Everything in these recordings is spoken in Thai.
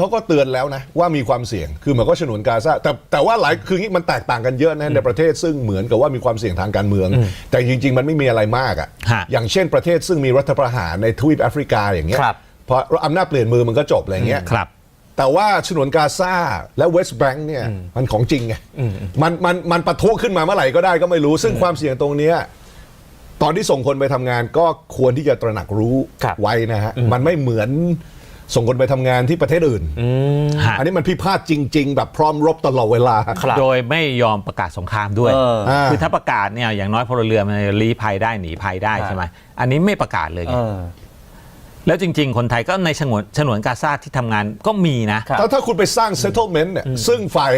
เขาก็เตือนแล้วนะว่ามีความเสี่ยงคือเหมือนก็ฉนวนกาซาแต่แต่ว่าหลายคืองี้มันแตกต่างกันเยอะนะในประเทศซึ่งเหมือนกับว่ามีความเสี่ยงทางการเมือง แต่จริง ๆ มันไม่มีอะไรมากอะฮะอย่างเช่นประเทศซึ่งมีรัฐประหารในทวีปแอฟริกาอย่างเงี้ยครับพออำนาจเปลี่ยนมือมันก็จบอะไรเงี้ยครับแต่ว่าฉนวนกาซาและเวสต์แบงค์เนี่ยมันของจริงไงมันมันมันปะทุขึ้นมาเมื่อไหร่ก็ได้ก็ไม่รู้ ซึ่งความเสี่ยงตรงเนี้ยตอนที่ส่งคนไปทำงานก็ควรที่จะตระหนักรู้ครับไว้นะฮะมันไม่เหมือน ส่งคนไปทำงานที่ประเทศอื่น ฮะอันนี้มันพิพาทจริง ๆ แบบพร้อมรบตลอดเวลา ครับ โดยไม่ยอมประกาศสงครามด้วย เอออ่า คือถ้าประกาศเนี่ยอย่างน้อยพลเรือนมันลี้ภัยได้หนีภัยได้ครับใช่ไหมอันนี้ไม่ประกาศเลยเอไงอแล้วจริง ๆ คนไทยก็ในฉนวนฉนวนกาซาที่ทำงานก็มีนะ ครับ ถ้าถ้าคุณไปสร้าง settlement เนี่ยซึ่งฝ่าย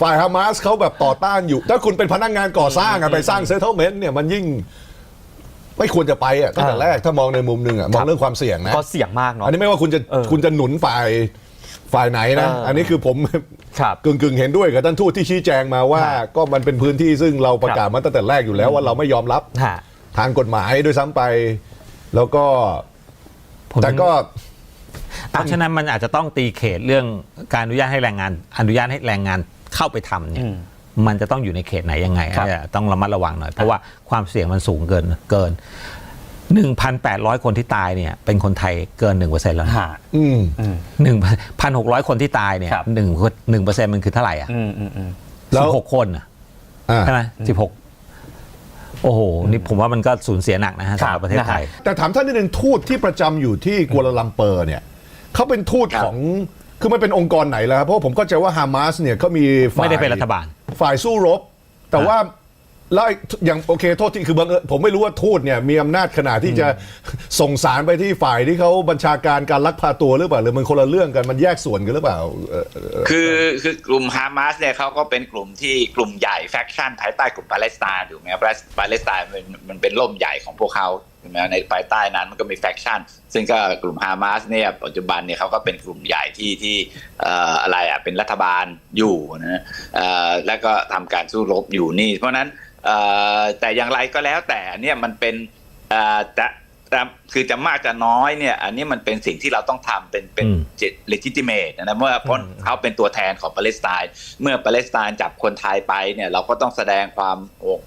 ฝ่ายฮามาสเขาแบบต่อต้านอยู่ ถ้าคุณเป็นพนักงานก่อสร้างอะไปสร้าง settlement เนี่ยมันยิ่ง ไม่ควรจะไปอะตั้งแต่อ่าแรกถ้ามองในมุมหนึ่งอะมองเรื่องความเสี่ยงนะก็เสี่ยงมากเนาะอันนี้ไม่ว่าคุณจะเออคุณจะหนุนฝ่ายฝ่ายไหนนะเอออัอันนี้คือผมครับกึ่งกึ่งๆเห็นด้วยกับท่านทูตที่ชี้แจงมาว่าครับก็มันเป็นพื้นที่ซึ่งเราประกาศมาตั้งแต่แรกอยู่แล้วว่าเราไม่ยอมรับฮะทางกฎหมายด้วยซ้ำไป แล้วก็ผมแต่ก็เพราะฉะนั้นมันอาจจะต้องตีเขตเรื่องการอนุญาตให้แรงงาน อนุญาตให้แรงงานเข้าไปทำเนี่ยอื มมันจะต้องอยู่ในเขตไหนยังไงครับเนี่ยต้องระมัดระวังหน่อย เพราะว่าความเสี่ยงมันสูงเกินเกิน 1,800 คนที่ตายเนี่ยเป็นคนไทยเกิน 1%แล้วนะฮะอืมอืม1,600คนที่ตายเนี่ยครับหนึ่งหนึ่งเปอร์เซ็นต์มันคือเท่าไหร่อะอืมอืมอืมแล้วสิบหกคนอะอ่าใช่ไหมสิบหกโอ้โห นี่ผมว่ามันก็สูญเสียหนักนะฮะครัสำบหรับประเทศไทย แต่ถามท่านนิดนึงทูตที่ประจำอยู่ที่กัวลาลัมเปอร์เนี่ยเขาเป็นทูตครับของคือมันเป็นองค์กรไหนแล้วครับเพราะว่าผมก็ใจว่าฮามาสเนี่ยเขามีฝ่ายไม่ได้เป็นรัฐบาล ฝ่ายสู้รบ แต่ว่าแล้วไอ้อย่างโอเคโทษที่คือบังเอิญผมไม่รู้ว่าทูตเนี่ยมีอำนาจขนาดที่จะส่งสารไปที่ฝ่ายที่เขาบัญชาการการลักพาตัวหรือเปล่าหรือมันคนละเรื่องกันมันแยกส่วนกันหรือเปล่าเอ่อคือคือกลุ่มฮามาสเนี่ยเขาก็เป็นกลุ่มที่กลุ่มใหญ่แฟคชั่นภายใต้กลุ่มปาเลสไตน์อยู่ไหมครับปาเลสไตน์มันมันเป็นร่มใหญ่ของพวกเขา ใช่ไหมในภายใต้นั้นมันก็มีแฟคชั่น ซึ่งก็กลุ่มฮามาสเนี่ยปัจจุบันเนี่ยเขาก็เป็นกลุ่มใหญ่ที่ที่อะไรอะเป็นรัฐบาลอยู่นะแล้วก็ทำการสู้รบอยู่นี่ เพราะฉะนั้นแต่อย่างไรก็แล้วแต่เนี่ยมันเป็นจะ แต่แต่คือจะมากจะน้อยเนี่ย อันนี้มันเป็นสิ่งที่เราต้องทำเป็นเป็นอืมเจต legitimate นะเมื่อพ้นเขาเป็นตัวแทนของปาเลสไตน์เมื่อปาเลสไตน์จับคนไทยไปเนี่ย เราก็ต้องแสดงความ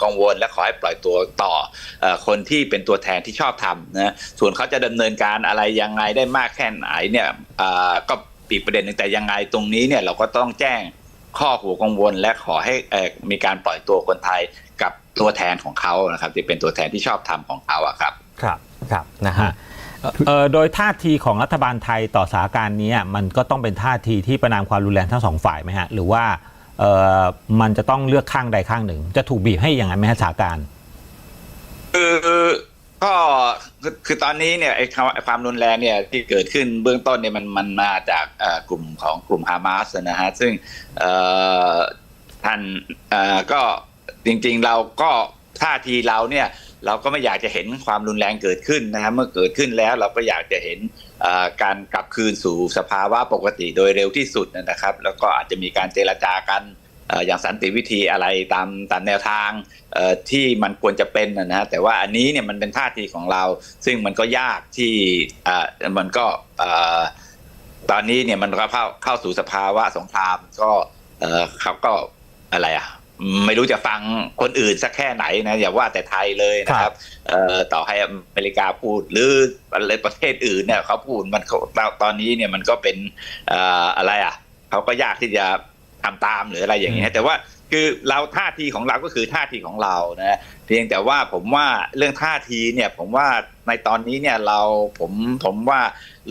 กังวลและขอให้ปล่อยตัวต่อเออคนที่เป็นตัวแทนที่ชอบทำนะส่วนเขาจะดำเนินการอะไรยังไงได้มากแค่ไหนเนี่ยเอ่อก็อีกประเด็นหนึ่งแต่ยังไงตรงนี้เนี่ยเราก็ต้องแจ้งข้อหัวกังวลและขอให้เอ่อมีการปล่อยตัวคนไทยกับตัวแทนของเขานะครับที่เป็นตัวแทนที่ชอบทำของเขาอะครับครับ ครับนะฮะฮะเอ่อโดยท่าทีของรัฐบาลไทยต่อสถานการณ์นี้มันก็ต้องเป็นท่าทีที่ประนามความรุนแรงทั้งสองฝ่ายไหมฮะหรือว่าเอ่อมันจะต้องเลือกข้างใดข้างหนึ่ง จะถูกบีบให้อย่างนั้นไหมฮะสถานการณ์คือก็คือคือตอนนี้เนี่ยไอ้ความความรุนแรงเนี่ยที่เกิดขึ้นเบื้องต้นเนี่ยมันมันมาจากเอ่อกลุ่มของกลุ่มฮามาสนะฮะซึ่งเอ่อท่านเอ่อก็จริงๆเราก็ท่าทีเราเนี่ย เราก็ไม่อยากจะเห็นความรุนแรงเกิดขึ้นนะฮะเมื่อเกิดขึ้นแล้วเราก็อยากจะเห็นการกลับคืนสู่สภาวะปกติโดยเร็วที่สุดนะครับ แล้วก็อาจจะมีการเจรจากันอย่างสันติวิธีอะไรตามตามแนวทางที่มันควรจะเป็นนะนะแต่ว่าอันนี้เนี่ยมันเป็นท่าทีของเรา ซึ่งมันก็ยากที่มันก็ตอนนี้เนี่ยมันก็เข้าเข้าสู่สภาวะสงครามก็เอ่อเขาก็อะไรอะ ไม่รู้จะฟังคนอื่นสักแค่ไหนนะอย่าว่าแต่ไทยเลยนะครับเอ่อต่อให้อเมริกาพูดหรืออะไรประเทศอื่นเนี่ยเขาพูดมันเขาตอนนี้เนี่ยมันก็เป็นเอ่ออะไรอะเขาก็ยากที่จะทำตามหรืออะไรอย่างเงี้ยแต่ว่า คือเราท่าทีของเราก็คือท่าทีของเรานะเพียงแต่ว่าผมว่าเรื่องท่าทีเนี่ยผมว่าในตอนนี้เนี่ยเราผมผมว่า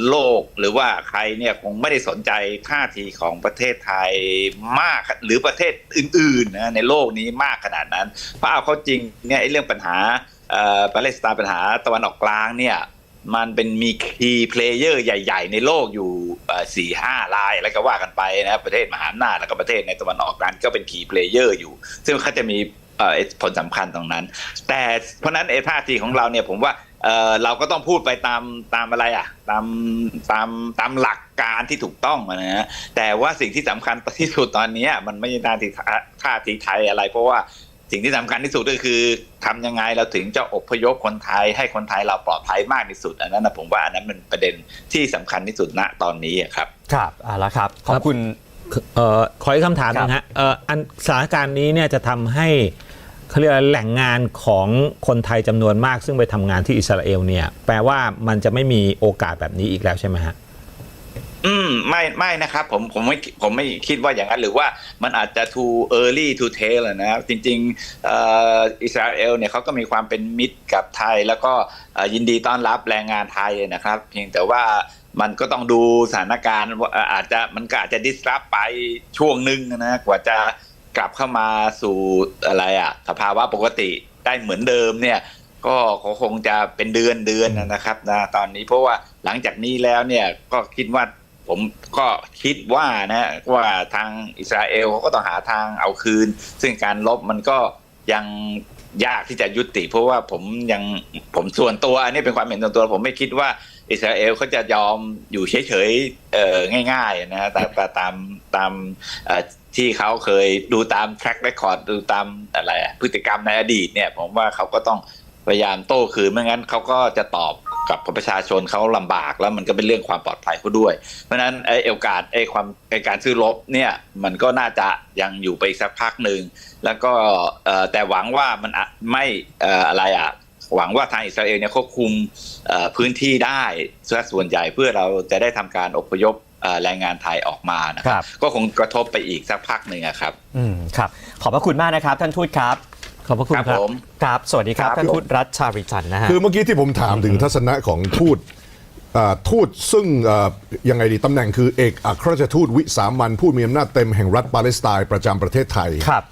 โลกหรือว่าใครเนี่ยคงไม่ได้สนใจท่าทีของประเทศไทยมากหรือประเทศอื่นๆนะในโลกนี้มากขนาดนั้นเพราะเอาเข้าจริงเนี่ยไอ้เรื่องปัญหาเอ่อปาเลสไตน์ปัญหาตะวันออกกลางเนี่ย มันเป็นมีคีย์เพลเยอร์ใหญ่ ๆ ในโลกอยู่สี่ห้ารายแล้วก็ว่ากันไปนะประเทศมหาอำนาจแล้วก็ประเทศในตะวันออกกลางก็เป็นคีย์เพลเยอร์อยู่ ซึ่งเขาจะมีผลสำคัญตรงนั้น แต่เพราะฉะนั้นเอท่าทีของเราเนี่ยผมว่าเเราก็ต้องพูดไปตามตามอะไรอะ ตามตามตามหลักการที่ถูกต้องนะฮะแต่ว่าสิ่งที่สำคัญที่สุดตอนนี้มันไม่ใช่ท่าทีท่าทีไทยอะไร เพราะว่า สิ่งที่สำคัญที่สุดก็คือทำยังไงเราถึงจะอพยพคนไทย ให้คนไทยเราปลอดภัยมากที่สุด อันนั้นนะผมว่าอันนั้นเป็นประเด็นที่สำคัญที่สุดณตอนนี้อะครับ ครับเอาละครับขอบคุณเอ่อขออีกคำถามหนึงครัฮะบเอ่ออันสถานการณ์นี้เนี่ยจะทำให้เขาเรียกว่าแหล่งงานของคนไทยจำนวนมาก ซึ่งไปทำงานที่อิสราเอลเนี่ยแปลว่ามันจะไม่มีโอกาสแบบนี้อีกแล้วใช่ไหมฮะ อืมไม่ไม่นะครับผมผมไม่ผมไม่คิดว่าอย่างนั้นหรือว่ามันอาจจะ too early to tell นะครับจริงๆอิสราเอลเนี่ยเขาก็มีความเป็นมิตรกับไทย แล้วก็ยินดีต้อนรับแรงงานไทยนะครับ เพียงแต่ว่ามันก็ต้องดูสถานการณ์ว่าอาจจะมันก็อาจจะ disrupt ไปช่วงหนึ่งนะกว่าจะกลับเข้ามาสู่อะไรอะสภาวะปกติได้เหมือนเดิมเนี่ยก็คงจะเป็นเดือนเดือนนะครับนะตอนนี้เพราะว่าหลังจากนี้แล้วเนี่ยก็คิดว่า ผมก็คิดว่านะว่าทางอิสราเอลเขาก็ต้องหาทางเอาคืน ซึ่งการลบมันก็ยังยากที่จะยุติ เพราะว่าผมยังผมส่วนตัวอันนี้เป็นความเห็นส่วนตัว ผมไม่คิดว่าอิสราเอลเขาจะยอมอยู่เฉยๆเอ่อง่ายๆนะแต่แต่ตามตามที่เขาเคยดูตาม track record ดูตามอะไรพฤติกรรมในอดีตเนี่ย ผมว่าเขาก็ต้องพยายามโต้คืนไม่งั้นเขาก็จะตอบ กับประชาชนเขาลำบากแล้วมันก็เป็นเรื่องความปลอดภัยเขาด้วย เพราะฉะนั้นไอ้โอกาสไอ้ความไอ้การซื้อรบเนี่ยมันก็น่าจะยังอยู่ไปอีกสักพักหนึ่งแล้วก็เอ่อแต่หวังว่ามันอาจไม่เอ่ออะไรอะหวังว่าทางอิสราเอลเนี่ยควบคุมเอ่อพื้นที่ได้ซะส่วนใหญ่เพื่อเราจะได้ทำการอพยพเอ่อแรงงานไทยออกมานะคครัรับบก็คงกระทบไปอีกสักพักหนึ่งอะครับ อืมครับ ขอบพระคุณมากนะครับ ท่านทูตครับ ขอบพระคุณครับครับผม ครับ สวัสดีครับครับ ท่านทูตรัฐชาริจันทร์นะฮะ คือเมื่อกี้ที่ผมถามถึงทัศนะของทูตอ่าทูตซึ่งอ่ายังไงดีตำแหน่งคือเอกอัครราชทูตวิสามันผู้มีอำนาจเต็มแห่งรัฐปาเลสไตน์ประจำประเทศไทย ครับ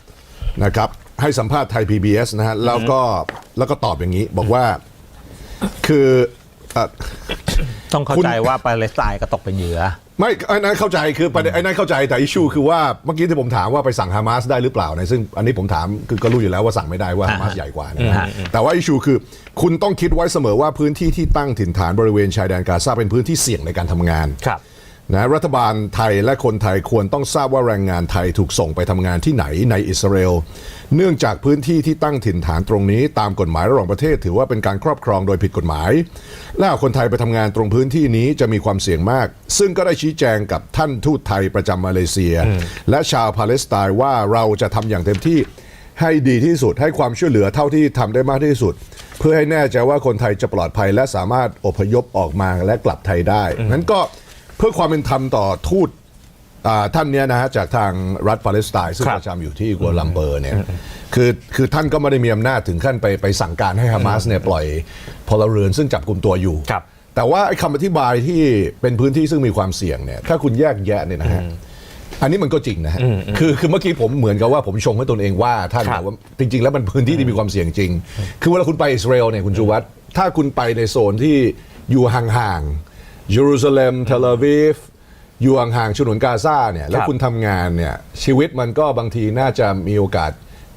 นะครับให้สัมภาษณ์ไทย PBS นะฮะแล้วก็แล้วก็ตอบอย่างนี้ บอกว่าคืออะ ต้องเข้าคุณใจว่าปาเลสไตน์ก็ตกเป็นเหยื่อ ไม่ไอ้นั้นเข้าใจคือประเด็นไอ้นั้นเข้าใจแต่อิชูคือว่าเมื่อกี้ที่ผมถามว่าไปสั่งฮามาสได้หรือเปล่าเนี่ยซึ่งอันนี้ผมถามคือก็รู้อยู่แล้วว่าสั่งไม่ได้ว่าฮามาสอ่าฮะใหญ่กว่านะฮะอืมแต่ว่าอิชูคือ คุณต้องคิดไว้เสมอว่าพื้นที่ที่ตั้งถิ่นฐานบริเวณชายแดนกาซาเป็นพื้นที่เสี่ยงในการทำงานครับ นะรัฐบาลไทยและคนไทยควรต้องทราบว่าแรงงานไทยถูกส่งไปทำงานที่ไหนในอิสราเอล เนื่องจากพื้นที่ที่ตั้งถิ่นฐานตรงนี้ตามกฎหมายระหว่างประเทศ ถือว่าเป็นการครอบครองโดยผิดกฎหมาย และหากคนไทยไปทำงานตรงพื้นที่นี้จะมีความเสี่ยงมาก ซึ่งก็ได้ชี้แจงกับท่านทูตไทยประจำมาเลเซีย และชาวปาเลสไตน์ว่าเราจะทำอย่างเต็มที่ให้ดีที่สุดให้ความช่วยเหลือเท่าที่ทำได้มากที่สุด เพื่อให้แน่ใจว่าคนไทยจะปลอดภัยและสามารถอพยพออกมาและกลับไทยได้นั้นก็ เพื่อความเป็นธรรมต่อทูตอ่าท่านเนี้ยนะฮะจากทางรัฐปาเลสไตน์ซึ่งครับ ประจำอยู่ที่กัวลัมเปอร์เนี่ยคือคือท่านก็ไม่ได้มีอำนาจถึงขั้นไปไปสั่งการให้ฮามาสเนี่ยปล่อยพลเรือนซึ่งจับกลุ่มตัวอยู่ ครับ แต่ว่าไอ้คำอธิบายที่เป็นพื้นที่ซึ่งมีความเสี่ยงเนี่ยถ้าคุณแยกแยะเนี่ยนะฮะอันนี้มันก็จริงนะฮะคือคือเมื่อกี้ผมเหมือนกับว่าผมชงให้ตนเองว่าท่านครับ แต่ว่าจริง ๆ แล้วมันพื้นที่ที่มีความเสี่ยงจริง คือเวลาคุณไปอิสราเอลเนี่ยคุณชูวัตรถ้าคุณไปในโซนที่อยู่ห่างๆ เยรูซาเล็มเทลอาวีฟอยู่ห่างๆฉนวนกาซาเนี่ยแล้วครับคุณทำงานเนี่ยชีวิตมันก็บางทีน่าจะมีโอกาส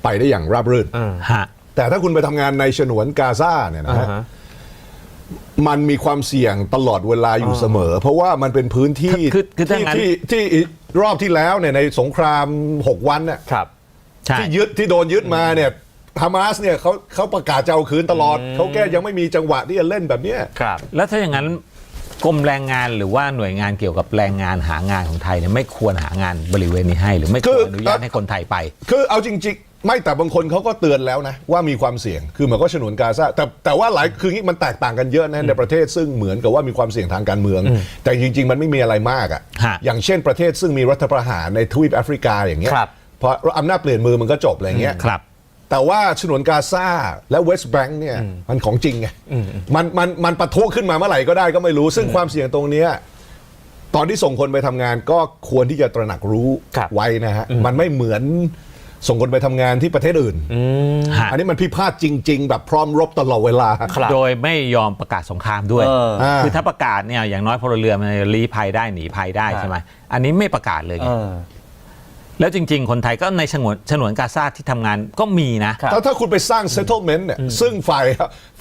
ไปได้อย่างราบรื่น ฮะ แต่ถ้าคุณไปทำงานในฉนวนกาซาเนี่ยนะอ่าฮะฮะ มันมีความเสี่ยงตลอดเวลาอยู่เสมอ เพราะว่ามันเป็นพื้นที่คือคือถ้าที่งั้น ที่ที่รอบที่แล้วเนี่ยในสงคราม 6 วันเนี่ยครับ ใช่ ที่ยึดที่โดนยึดมาเนี่ยฮามาสเนี่ยเขาเขาประกาศจะเอาคืนตลอด เขาแค่ยังไม่มีจังหวะที่จะเล่นแบบเนี้ย ครับ แล้วถ้าอย่างนั้น กรมแรงงานหรือว่าหน่วยงานเกี่ยวกับแรงงานหางานของไทยเนี่ยไม่ควรหางานบริเวณนี้ให้ หรือไม่ควรอนุญาตให้คนไทยไป คือเอาจริง ๆ ไม่แต่บางคนเขาก็เตือนแล้วนะว่ามีความเสี่ยงคือเหมือนก็ฉนวนกาซาแต่แต่ว่าหลายคืองี้มันแตกต่างกันเยอะนะในประเทศซึ่งเหมือนกับว่ามีความเสี่ยงทางการเมือง แต่จริง ๆ มันไม่มีอะไรมากอะฮะ อย่างเช่นประเทศซึ่งมีรัฐประหารในทวีปแอฟริกาอย่างเงี้ยครับพออำนาจเปลี่ยนมือมันก็จบอะไรเงี้ย ครับ แต่ว่าฉนวนกาซาและเวสต์แบงค์เนี่ยมันของจริงไงมันมันมันปะทุขึ้นมาเมื่อไหร่ก็ได้ก็ไม่รู้ ซึ่งความเสี่ยงตรงเนี้ยตอนที่ส่งคนไปทำงานก็ควรที่จะตระหนักรู้ครับไว้นะฮะ มันไม่เหมือนส่งคนไปทำงานที่ประเทศอื่นฮะอันนี้มันพิพาทจริง ๆ แบบพร้อมรบตลอดเวลาครับโดยไม่ยอมประกาศสงครามด้วยเอออ่าคือถ้าประกาศเนี่ยอย่างน้อยพลเรือนมันลี้ภัยได้หนีภัยได้ใช่ไหม อันนี้ไม่ประกาศเลยไงเออ แล้วจริง ๆ คนไทยก็ในฉนวนฉนวนกาซาที่ทำงานก็มีนะครับถ้าถ้าคุณไปสร้าง settlement เนี่ยซึ่งฝ่าย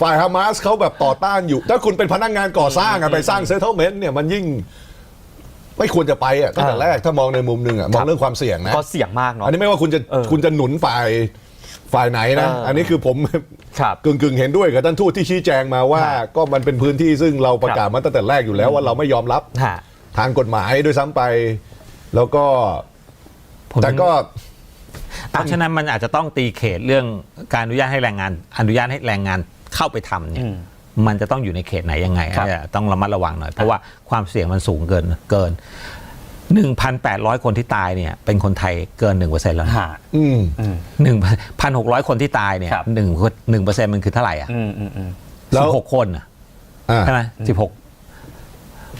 ฝ่ายฮามาสเขาแบบต่อต้านอยู่ ถ้าคุณเป็นพนักงานก่อสร้างอะไปสร้าง settlement เนี่ยมันยิ่ง ไม่ควรจะไปอะตั้งแต่อ่าแรกถ้ามองในมุมหนึ่งอะมองเรื่องความเสี่ยงนะก็เสี่ยงมากเนาะอันนี้ไม่ว่าคุณจะเออคุณจะหนุนฝ่ายฝ่ายไหนนะเอออัอันนี้คือผมครับกึ่งกึ่งๆเห็นด้วยกับท่านทูตที่ชี้แจงมาว่าครับก็มันเป็นพื้นที่ซึ่งเราประกาศมาตั้งแต่แรกอยู่แล้วว่าเราไม่ยอมรับฮะทางกฎหมายด้วยซ้ำไป แล้วก็ ผม แต่ก็ เพราะฉะนั้นมันอาจจะต้องตีเขตเรื่องการอนุญาตให้แรงงาน อนุญาตให้แรงงานเข้าไปทำเนี่ย อืมมันจะต้องอยู่ในเขตไหนยังไงครับ เนี่ยต้องระมัดระวังหน่อย เพราะว่าความเสี่ยงมันสูงเกินเกิน 1,800 คนที่ตายเนี่ยเป็นคนไทยเกิน 1%แล้วนะฮะอืมอืม1,600คนที่ตายเนี่ยครับ หนึ่งหนึ่งเปอร์เซ็นต์มันคือเท่าไหร่อะอืมอืมอืม แล้สิวบหกคนอะอ่า ใช่ไหมสิบหก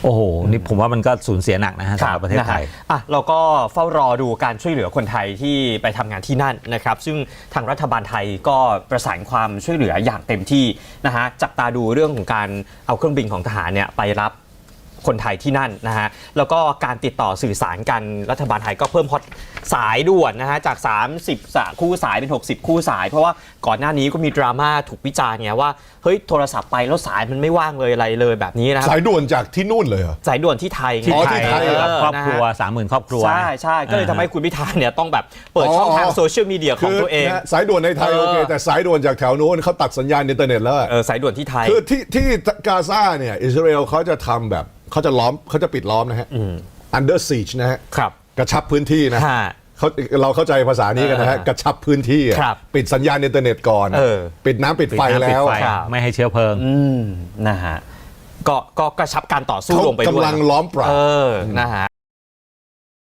โอ้โห นี่ผมว่ามันก็สูญเสียหนักนะฮะคสำหรับประเทศไทยนะฮะอะเราก็เฝ้ารอดูการช่วยเหลือคนไทยที่ไปทำงานที่นั่นนะครับ ซึ่งทางรัฐบาลไทยก็ประสานความช่วยเหลืออย่างเต็มที่นะฮะจับตาดูเรื่องของการเอาเครื่องบินของทหารเนี่ยไปรับ คนไทยที่นั่นนะฮะแล้วก็การติดต่อสื่อสารกันรัฐบาลไทยก็เพิ่มฮอตสายด่วนนะฮะจาก 30สะคู่สายเป็น 60 คู่สาย เพราะว่าก่อนหน้านี้ก็มีดราม่าถูกวิจารณ์ไงว่าเฮ้ยโทรศัพท์ไปแล้วสายมันไม่ว่างเลยอะไรเลยแบบนี้นะครับสายด่วนจากที่นู่นเลยเหรอสายด่วนที่ไทยไง ที่อ๋อไทที่ยไทยกับเออ ครอบครัวนะฮะสามหมื่นครอบครัว ใช่ใช่ก็เลยทำให้คุณพิธาเนี่ยต้องแบบเปิดอ๋อช่องทางโซเชียลมีเดียของตัวเองนะสายด่วนในไทยเออ โอเค แต่สายด่วนจากแถวโน้นเขาตัดสัญญาณอินเทอร์เน็ตแล้วอะเออสายด่วนที่ไทย คือที่ที่กาซาเนี่ยอิสราเอลเขาจะทำแบบเขาจะล้อมเขาจะปิดล้อมนะฮะ under siege นะฮะครับ กระชับพื้นที่นะฮะเขาเราเข้าใจภาษานี้กันนะฮะเออกระชับพื้นที่อะครับปิดสัญญาณอินเทอร์เน็ตก่อนเออ ปิดน้ำปิดปิดไฟน้ำปิแล้ดวไฟครับ ไม่ให้เชื้อเพลิง อืมนะฮะก็ก็กระชับการต่อสู้เขาลงไปด้วยกำลังล้อมปราบ เออนะฮะ